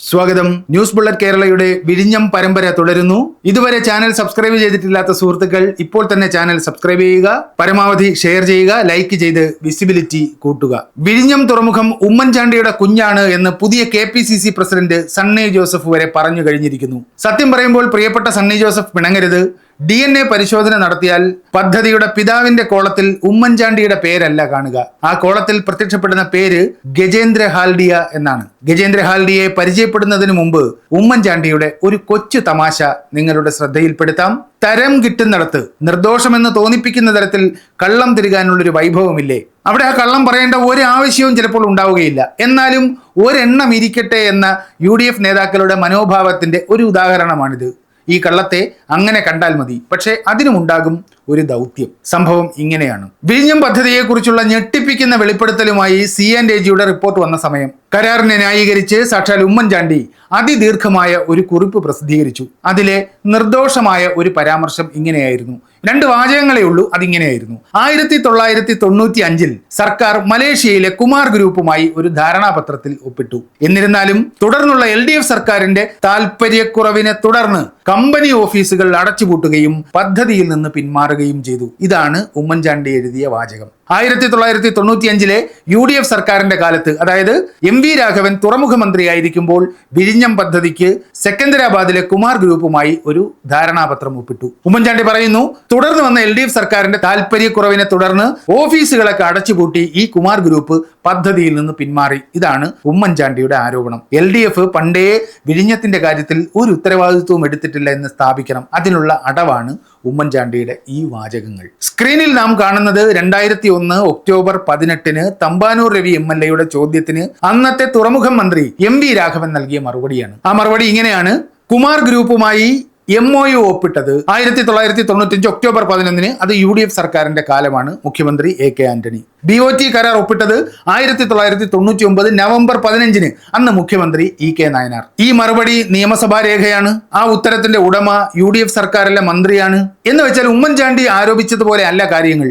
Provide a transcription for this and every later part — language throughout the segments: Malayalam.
സ്വാഗതം. ന്യൂസ് ബുള്ളറ്റ് കേരളയുടെ വിഴിഞ്ഞം പരമ്പര തുടരുന്നു. ഇതുവരെ ചാനൽ സബ്സ്ക്രൈബ് ചെയ്തിട്ടില്ലാത്ത സുഹൃത്തുക്കൾ ഇപ്പോൾ തന്നെ ചാനൽ സബ്സ്ക്രൈബ് ചെയ്യുക പരമാവധി ഷെയർ ചെയ്യുക ലൈക്ക് ചെയ്ത് വിസിബിലിറ്റി കൂട്ടുക. വിഴിഞ്ഞം തുറമുഖം ഉമ്മൻചാണ്ടിയുടെ കുഞ്ഞാണ് എന്ന് പുതിയ K P C C president Sunny Joseph വരെ പറഞ്ഞു കഴിഞ്ഞിരിക്കുന്നു. സത്യം പറയുമ്പോൾ പ്രിയപ്പെട്ട സണ്ണി ജോസഫ് പിണങ്ങരുത് ഡി എൻ എ പരിശോധന നടത്തിയാൽ പദ്ധതിയുടെ പിതാവിന്റെ കോളത്തിൽ ഉമ്മൻചാണ്ടിയുടെ പേരല്ല കാണുക. ആ കോളത്തിൽ പ്രത്യക്ഷപ്പെടുന്ന പേര് ഗജേന്ദ്ര ഹാൽഡിയ എന്നാണ്. ഗജേന്ദ്ര ഹാൽഡിയെ പരിചയപ്പെടുന്നതിന് മുമ്പ് ഉമ്മൻചാണ്ടിയുടെ ഒരു കൊച്ചു തമാശ നിങ്ങളുടെ ശ്രദ്ധയിൽപ്പെടുത്താം. തരം കിട്ടുന്നിടത്ത് നിർദോഷമെന്ന് തോന്നിപ്പിക്കുന്ന തരത്തിൽ കള്ളം തിരുകാനുള്ളൊരു വൈഭവമില്ലേ? അവിടെ ആ കള്ളം പറയേണ്ട ഒരു ആവശ്യവും ചിലപ്പോൾ ഉണ്ടാവുകയില്ല. എന്നാലും ഒരെണ്ണം ഇരിക്കട്ടെ എന്ന യു നേതാക്കളുടെ മനോഭാവത്തിന്റെ ഒരു ഉദാഹരണമാണിത്. ഈ കള്ളത്തെ അങ്ങനെ കണ്ടാൽ മതി. പക്ഷേ അതിനുമുണ്ടാകും ഒരു ദൗത്യം. സംഭവം ഇങ്ങനെയാണ്. വിഴിഞ്ഞം പദ്ധതിയെക്കുറിച്ചുള്ള ഞെട്ടിപ്പിക്കുന്ന വെളിപ്പെടുത്തലുമായി സി ആൻഡ് എ ജിയുടെ റിപ്പോർട്ട് വന്ന സമയം. കരാറിനെ ന്യായീകരിച്ച് സാക്ഷാൽ ഉമ്മൻചാണ്ടി അതിദീർഘമായ ഒരു കുറിപ്പ് പ്രസിദ്ധീകരിച്ചു. അതിലെ നിർദോഷമായ ഒരു പരാമർശം ഇങ്ങനെയായിരുന്നു. രണ്ട് വാചകങ്ങളേ ഉള്ളൂ അതിങ്ങനെയായിരുന്നു. ആയിരത്തി തൊള്ളായിരത്തി തൊണ്ണൂറ്റി അഞ്ചിൽ സർക്കാർ മലേഷ്യയിലെ കുമാർ ഗ്രൂപ്പുമായി ഒരു ധാരണാപത്രത്തിൽ ഒപ്പിട്ടു. എന്നിരുന്നാലും തുടർന്നുള്ള എൽ ഡി എഫ് സർക്കാരിന്റെ താൽപര്യക്കുറവിനെ തുടർന്ന് കമ്പനി ഓഫീസുകൾ അടച്ചുപൂട്ടുകയും പദ്ധതിയിൽ നിന്ന് പിന്മാറുകയും ചെയ്തു. ഇതാണ് ഉമ്മൻചാണ്ടി എഴുതിയ വാചകം. ആയിരത്തി തൊള്ളായിരത്തി തൊണ്ണൂറ്റി അഞ്ചിലെ യു ഡി എഫ് സർക്കാരിന്റെ കാലത്ത് അതായത് എം വി രാഘവൻ തുറമുഖ മന്ത്രിയായിരിക്കുമ്പോൾ വിഴിഞ്ഞം പദ്ധതിക്ക് സെക്കന്ദരാബാദിലെ കുമാർ ഗ്രൂപ്പുമായി ഒരു ധാരണാപത്രം ഒപ്പിട്ടു. ഉമ്മൻചാണ്ടി പറയുന്നു തുടർന്ന് വന്ന എൽ ഡി എഫ് സർക്കാരിന്റെ താല്പര്യക്കുറവിനെ തുടർന്ന് ഓഫീസുകളൊക്കെ അടച്ചുപൂട്ടി ഈ കുമാർ ഗ്രൂപ്പ് പദ്ധതിയിൽ നിന്ന് പിന്മാറി. ഇതാണ് ഉമ്മൻചാണ്ടിയുടെ ആരോപണം. എൽ ഡി എഫ് പണ്ടേ വിഴിഞ്ഞത്തിന്റെ കാര്യത്തിൽ ഒരു ഉത്തരവാദിത്വവും എടുത്തിട്ടില്ല എന്ന് സ്ഥാപിക്കണം. അതിനുള്ള അടവാണ് ഉമ്മൻചാണ്ടിയുടെ ഈ വാചകങ്ങൾ. സ്ക്രീനിൽ നാം കാണുന്നത് രണ്ടായിരത്തി ഒന്ന് ഒക്ടോബർ പതിനെട്ടിന് തമ്പാനൂർ രവി എം എൽ എയുടെ ചോദ്യത്തിന് അന്നത്തെ തുറമുഖം മന്ത്രി എം വി രാഘവൻ നൽകിയ മറുപടിയാണ്. ആ മറുപടി ഇങ്ങനെയാണ്. കുമാർ ഗ്രൂപ്പുമായി എം ഒ യു ഒപ്പിട്ടത് ആയിരത്തി തൊള്ളായിരത്തി തൊണ്ണൂറ്റഞ്ച് ഒക്ടോബർ പതിനൊന്നിന് അത് യു ഡി എഫ് സർക്കാരിന്റെ കാലമാണ് മുഖ്യമന്ത്രി A K Antony. D O T കരാർ ഒപ്പിട്ടത് ആയിരത്തി തൊള്ളായിരത്തി തൊണ്ണൂറ്റി ഒമ്പത് നവംബർ പതിനഞ്ചിന് അന്ന് മുഖ്യമന്ത്രി ഇ കെ നായനാർ. ഈ മറുപടി നിയമസഭാ രേഖയാണ് ആ ഉത്തരത്തിന്റെ ഉടമ യു ഡി എഫ് സർക്കാരിലെ മന്ത്രിയാണ് എന്ന് വെച്ചാൽ ഉമ്മൻചാണ്ടി ആരോപിച്ചതുപോലെ അല്ല കാര്യങ്ങൾ.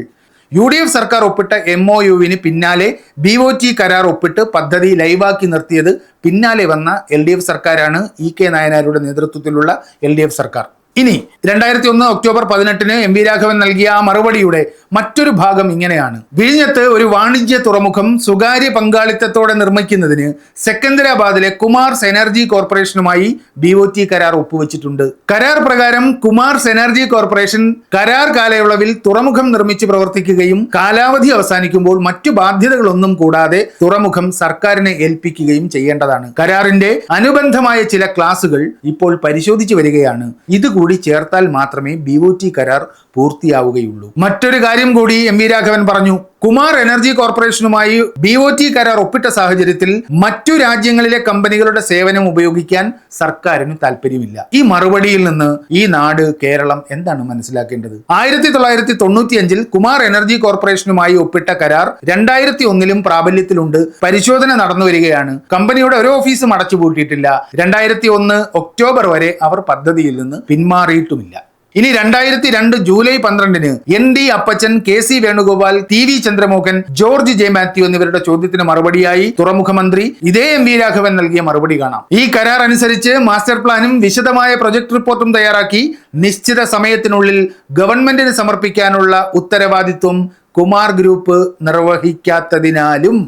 യു ഡി എഫ് സർക്കാർ ഒപ്പിട്ട എം ഒ യുവിന് പിന്നാലെ ബി ഒ ടി കരാർ ഒപ്പിട്ട് പദ്ധതി ലൈവാക്കി നിർത്തിയത് പിന്നാലെ വന്ന എൽ ഡി എഫ് സർക്കാരാണ്. ഇ കെ നായനാരുടെ നേതൃത്വത്തിലുള്ള എൽ ഡി എഫ് സർക്കാർ. ഇനി രണ്ടായിരത്തി ഒന്ന് ഒക്ടോബർ പതിനെട്ടിന് എം വി രാഘവൻ നൽകിയ ആ മറുപടിയുടെ മറ്റൊരു ഭാഗം ഇങ്ങനെയാണ്. വിഴിഞ്ഞത്ത് ഒരു വാണിജ്യ തുറമുഖം സ്വകാര്യ പങ്കാളിത്തത്തോടെ നിർമ്മിക്കുന്നതിന് സെക്കന്ദരാബാദിലെ കുമാർസ് എനർജി കോർപ്പറേഷനുമായി ബി ഒ ടി കരാർ ഒപ്പുവെച്ചിട്ടുണ്ട്. കരാർ പ്രകാരം കുമാർസ് എനർജി കോർപ്പറേഷൻ കരാർ കാലയളവിൽ തുറമുഖം നിർമ്മിച്ച് പ്രവർത്തിക്കുകയും കാലാവധി അവസാനിക്കുമ്പോൾ മറ്റു ബാധ്യതകളൊന്നും കൂടാതെ തുറമുഖം സർക്കാരിനെ ഏൽപ്പിക്കുകയും ചെയ്യേണ്ടതാണ്. കരാറിന്റെ അനുബന്ധമായ ചില ക്ലാസുകൾ ഇപ്പോൾ പരിശോധിച്ചു വരികയാണ്. ഇതുകൂടി ചേർത്താൽ മാത്രമേ ബി കരാർ പൂർത്തിയാവുകയുള്ളൂ. മറ്റൊരു കാര്യം കൂടി എം രാഘവൻ പറഞ്ഞു. കുമാർ എനർജി കോർപ്പറേഷനുമായി ബി ഒ ടി കരാർ ഒപ്പിട്ട സാഹചര്യത്തിൽ മറ്റു രാജ്യങ്ങളിലെ കമ്പനികളുടെ സേവനം ഉപയോഗിക്കാൻ സർക്കാരിന് താല്പര്യമില്ല ഈ മറുപടിയിൽ നിന്ന് ഈ നാട് കേരളം എന്താണ് മനസ്സിലാക്കേണ്ടത്? ആയിരത്തി തൊള്ളായിരത്തി തൊണ്ണൂറ്റി അഞ്ചിൽ കുമാർ എനർജി കോർപ്പറേഷനുമായി ഒപ്പിട്ട കരാർ രണ്ടായിരത്തി ഒന്നിലും പ്രാബല്യത്തിലുണ്ട്. പരിശോധന നടന്നു വരികയാണ്. കമ്പനിയുടെ ഒരു ഓഫീസും അടച്ചുപൂട്ടിയിട്ടില്ല. രണ്ടായിരത്തി ഒന്ന് ഒക്ടോബർ വരെ അവർ പദ്ധതിയിൽ നിന്ന് പിന്മാറിയിട്ടുമില്ല. ഇനി രണ്ടായിരത്തി രണ്ട് ജൂലൈ പന്ത്രണ്ടിന് N D Appachan K C Venugopal T V Chandramohan George J Mathew എന്നിവരുടെ ചോദ്യത്തിന് മറുപടിയായി തുറമുഖമന്ത്രി ഇതേ എം വി രാഘവൻ നൽകിയ മറുപടി കാണാം. ഈ കരാർ അനുസരിച്ച് മാസ്റ്റർ പ്ലാനും വിശദമായ പ്രൊജക്ട് റിപ്പോർട്ടും തയ്യാറാക്കി നിശ്ചിത സമയത്തിനുള്ളിൽ ഗവൺമെന്റിന് സമർപ്പിക്കാനുള്ള ഉത്തരവാദിത്വം കുമാർ ഗ്രൂപ്പ് നിർവഹിക്കാത്തതിനാലും.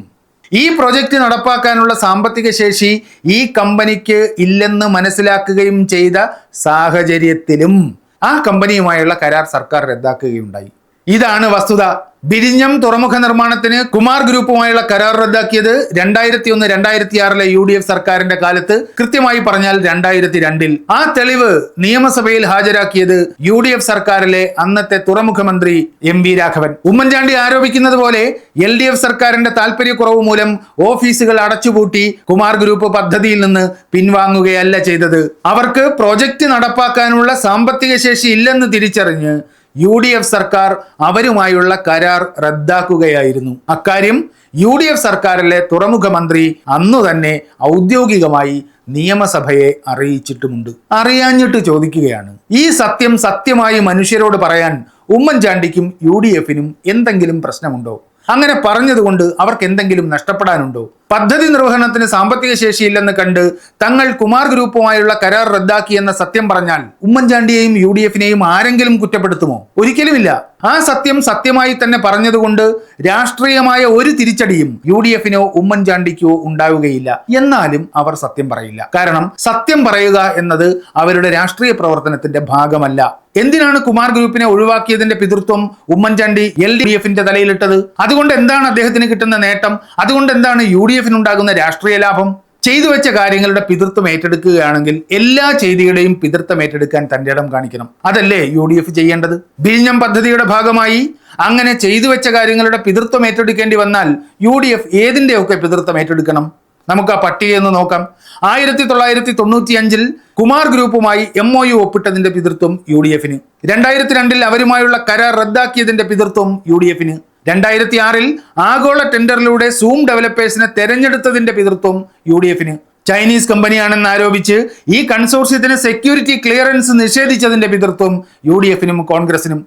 ഈ പ്രൊജക്റ്റ് നടപ്പാക്കാനുള്ള സാമ്പത്തിക ശേഷി ഈ കമ്പനിക്ക് ഇല്ലെന്ന് മനസ്സിലാക്കുകയും ചെയ്ത സാഹചര്യത്തിലും. ആ കമ്പനിയുമായുള്ള കരാർ സർക്കാർ റദ്ദാക്കുകയുണ്ടായി. ഇതാണ് വസ്തുത. ബിരിഞ്ഞം തുറമുഖ നിർമ്മാണത്തിന് കുമാർ ഗ്രൂപ്പുമായുള്ള കരാർ റദ്ദാക്കിയത് രണ്ടായിരത്തി ഒന്ന് രണ്ടായിരത്തി ആറിലെ യു ഡി എഫ് സർക്കാരിന്റെ കാലത്ത് കൃത്യമായി പറഞ്ഞാൽ രണ്ടായിരത്തി രണ്ടിൽ ആ തെളിവ് നിയമസഭയിൽ ഹാജരാക്കിയത് യു ഡി എഫ് സർക്കാരിലെ അന്നത്തെ തുറമുഖ മന്ത്രി എം വി രാഘവൻ. ഉമ്മൻചാണ്ടി ആരോപിക്കുന്നത് പോലെ എൽ ഡി എഫ് സർക്കാരിന്റെ താല്പര്യക്കുറവ് മൂലം ഓഫീസുകൾ അടച്ചുപൂട്ടി കുമാർ ഗ്രൂപ്പ് പദ്ധതിയിൽ നിന്ന് പിൻവാങ്ങുകയല്ല ചെയ്തത്. അവർക്ക് പ്രോജക്റ്റ് നടപ്പാക്കാനുള്ള സാമ്പത്തിക ശേഷി ഇല്ലെന്ന് തിരിച്ചറിഞ്ഞ് യു ഡി എഫ് സർക്കാർ അവരുമായുള്ള കരാർ റദ്ദാക്കുകയായിരുന്നു. അക്കാര്യം യു ഡി എഫ് സർക്കാരിലെ തുറമുഖ മന്ത്രി അന്നു തന്നെ ഔദ്യോഗികമായി നിയമസഭയെ അറിയിച്ചിട്ടുമുണ്ട്. അറിയാഞ്ഞിട്ട് ചോദിക്കുകയാണ്. ഈ സത്യം സത്യമായി മനുഷ്യരോട് പറയാൻ ഉമ്മൻചാണ്ടിക്കും യു ഡി എഫിനും എന്തെങ്കിലും പ്രശ്നമുണ്ടോ? അങ്ങനെ പറഞ്ഞതുകൊണ്ട് അവർക്ക് എന്തെങ്കിലും നഷ്ടപ്പെടാനുണ്ടോ? പദ്ധതി നിർവഹണത്തിന് സാമ്പത്തിക ശേഷിയില്ലെന്ന് കണ്ട് തങ്ങൾ കുമാർ ഗ്രൂപ്പുമായുള്ള കരാർ റദ്ദാക്കിയെന്ന സത്യം പറഞ്ഞാൽ ഉമ്മൻചാണ്ടിയെയും യു ഡി എഫിനെയും ആരെങ്കിലും കുറ്റപ്പെടുത്തുമോ? ഒരിക്കലുമില്ല. ആ സത്യം സത്യമായി തന്നെ പറഞ്ഞതുകൊണ്ട് രാഷ്ട്രീയമായ ഒരു തിരിച്ചടിയും യു ഡി എഫിനോ ഉമ്മൻചാണ്ടിക്കോ ഉണ്ടാവുകയില്ല. എന്നാലും അവർ സത്യം പറയില്ല. കാരണം സത്യം പറയുക എന്നത് അവരുടെ രാഷ്ട്രീയ പ്രവർത്തനത്തിന്റെ ഭാഗമല്ല. എന്തിനാണ് കുമാർ ഗ്രൂപ്പിനെ ഒഴിവാക്കിയതിന്റെ പിതൃത്വം ഉമ്മൻചാണ്ടി എൽ ഡി എഫിന്റെ തലയിലിട്ടത്? അതുകൊണ്ട് എന്താണ് അദ്ദേഹത്തിന് കിട്ടുന്ന നേട്ടം? അതുകൊണ്ട് എന്താണ് യു ഡി എഫിനുണ്ടാകുന്ന രാഷ്ട്രീയ ലാഭം ചെയ്തു വെച്ച കാര്യങ്ങളുടെ പിതൃത്വം ഏറ്റെടുക്കുകയാണെങ്കിൽ എല്ലാ ചെയ്തിയുടെയും പിതൃത്വം ഏറ്റെടുക്കാൻ തന്റെ ഇടം കാണിക്കണം. അതല്ലേ യു ഡി എഫ് ചെയ്യേണ്ടത്? ബിഴിഞ്ഞം പദ്ധതിയുടെ ഭാഗമായി അങ്ങനെ ചെയ്തു വെച്ച കാര്യങ്ങളുടെ പിതൃത്വം ഏറ്റെടുക്കേണ്ടി വന്നാൽ യു ഡി എഫ് ഏതിന്റെയൊക്കെ പിതൃത്വം ഏറ്റെടുക്കണം? നമുക്ക് ആ പട്ടിക ഒന്ന് നോക്കാം. ആയിരത്തി തൊള്ളായിരത്തി തൊണ്ണൂറ്റി അഞ്ചിൽ കുമാർ ഗ്രൂപ്പുമായി എം ഒ യു ഒപ്പിട്ടതിന്റെ പിതൃത്വം യു ഡി എഫിന്. രണ്ടായിരത്തി രണ്ടിൽ അവരുമായുള്ള കരാർ റദ്ദാക്കിയതിന്റെ പിതൃത്വം യു ഡി എഫിന്. രണ്ടായിരത്തി ആറിൽ ആഗോള ടെൻഡറിലൂടെ സൂം ഡെവലപ്പേഴ്സിനെ തെരഞ്ഞെടുത്തതിന്റെ പിതൃത്വം യു ഡി എഫിന് ചൈനീസ് കമ്പനിയാണെന്ന് ആരോപിച്ച് ഈ കൺസോർഷ്യത്തിന് സെക്യൂരിറ്റി ക്ലിയറൻസ് നിഷേധിച്ചതിന്റെ പിതൃത്വം യു ഡി എഫിനും കോൺഗ്രസിനും.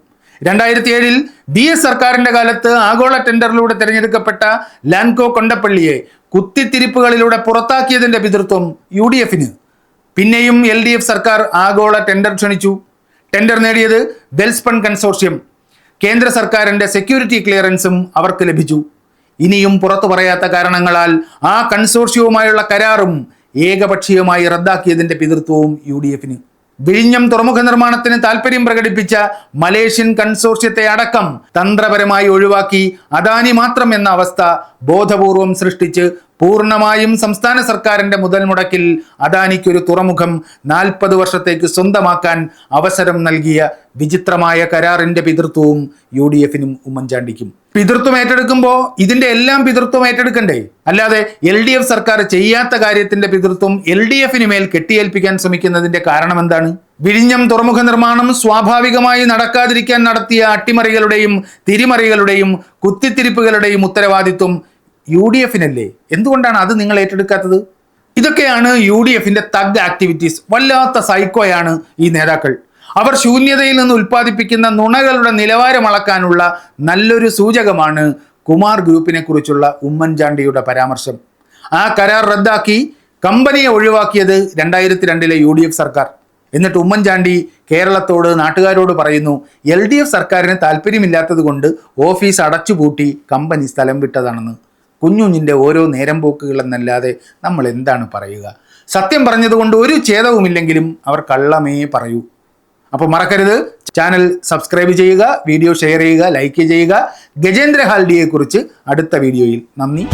രണ്ടായിരത്തി ഏഴിൽ ബി എസ് സർക്കാരിന്റെ കാലത്ത് ആഗോള ടെൻഡറിലൂടെ തെരഞ്ഞെടുക്കപ്പെട്ട ലാൻകോ കൊണ്ടപ്പള്ളിയെ കുത്തിത്തിരിപ്പുകളിലൂടെ പുറത്താക്കിയതിന്റെ പിതൃത്വം യു ഡി എഫിന് പിന്നെയും എൽ ഡി എഫ് സർക്കാർ ആഗോള ടെൻഡർ ക്ഷണിച്ചു. ടെൻഡർ നേടിയത് ബെൽസ്പൺ കൺസോർഷ്യം. കേന്ദ്ര സർക്കാരിന്റെ സെക്യൂരിറ്റി ക്ലിയറൻസും അവർക്ക് ലഭിച്ചു. ഇനിയും പുറത്തു പറയാത്ത കാരണങ്ങളാൽ ആ കൺസോർഷ്യവുമായുള്ള കരാറും ഏകപക്ഷീയമായി റദ്ദാക്കിയതിന്റെ പിതൃത്വവും യു ഡി എഫിന് വിഴിഞ്ഞം തുറമുഖ നിർമ്മാണത്തിന് താൽപ്പര്യം പ്രകടിപ്പിച്ച മലേഷ്യൻ കൺസോർഷ്യത്തെ അടക്കം തന്ത്രപരമായി ഒഴിവാക്കി അദാനി മാത്രം എന്ന അവസ്ഥ ബോധപൂർവം സൃഷ്ടിച്ച് പൂർണമായും സംസ്ഥാന സർക്കാരിന്റെ മുതൽ മുടക്കിൽ അദാനിക്കൊരു തുറമുഖം നാൽപ്പത് വർഷത്തേക്ക് സ്വന്തമാക്കാൻ അവസരം നൽകിയ വിചിത്രമായ കരാറിന്റെ പിതൃത്വവും യു ഡി എഫിനും ഉമ്മൻചാണ്ടിക്കും. പിതൃത്വം ഏറ്റെടുക്കുമ്പോൾ ഇതിന്റെ എല്ലാം പിതൃത്വം ഏറ്റെടുക്കണ്ടേ? അല്ലാതെ എൽ ഡി എഫ് സർക്കാർ ചെയ്യാത്ത കാര്യത്തിന്റെ പിതൃത്വം എൽ ഡി എഫിന് മേൽ കെട്ടിയേൽപ്പിക്കാൻ ശ്രമിക്കുന്നതിന്റെ കാരണം എന്താണ് വിഴിഞ്ഞം തുറമുഖ നിർമ്മാണം സ്വാഭാവികമായി നടക്കാതിരിക്കാൻ നടത്തിയ അട്ടിമറികളുടെയും തിരിമറികളുടെയും കുത്തിത്തിരിപ്പുകളുടെയും ഉത്തരവാദിത്വം യു ഡി എഫിനല്ലേ? എന്തുകൊണ്ടാണ് അത് നിങ്ങൾ ഏറ്റെടുക്കാത്തത്? ഇതൊക്കെയാണ് യു ഡി എഫിന്റെ തഗ് ആക്ടിവിറ്റീസ് വല്ലാത്ത സൈക്കോയാണ് ഈ നേതാക്കൾ. അവർ ശൂന്യതയിൽ നിന്ന് ഉൽപ്പാദിപ്പിക്കുന്ന നുണകളുടെ നിലവാരം അളക്കാനുള്ള നല്ലൊരു സൂചകമാണ് കുമാർ ഗ്രൂപ്പിനെ കുറിച്ചുള്ള ഉമ്മൻചാണ്ടിയുടെ പരാമർശം. ആ കരാർ റദ്ദാക്കി കമ്പനിയെ ഒഴിവാക്കിയത് രണ്ടായിരത്തി രണ്ടിലെ യു ഡി എഫ് സർക്കാർ. എന്നിട്ട് ഉമ്മൻചാണ്ടി കേരളത്തോട് നാട്ടുകാരോട് പറയുന്നു എൽ ഡി എഫ് സർക്കാരിന് താല്പര്യമില്ലാത്തത് കൊണ്ട് ഓഫീസ് അടച്ചുപൂട്ടി കമ്പനി സ്ഥലം വിട്ടതാണെന്ന്. കുഞ്ഞുഞ്ഞിന്റെ ഓരോ നേരം പോക്കുകളെന്നല്ലാതെ നമ്മൾ എന്താണ് പറയുക? സത്യം പറഞ്ഞതുകൊണ്ട് ഒരു ഛേദവുമില്ലെങ്കിലും അവർ കള്ളമേ പറയൂ. അപ്പോൾ മറക്കരുത്. ചാനൽ സബ്സ്ക്രൈബ് ചെയ്യുക വീഡിയോ ഷെയർ ചെയ്യുക ലൈക്ക് ചെയ്യുക. ഗജേന്ദ്ര ഹാൽഡിയെക്കുറിച്ച് അടുത്ത വീഡിയോയിൽ നന്ദി.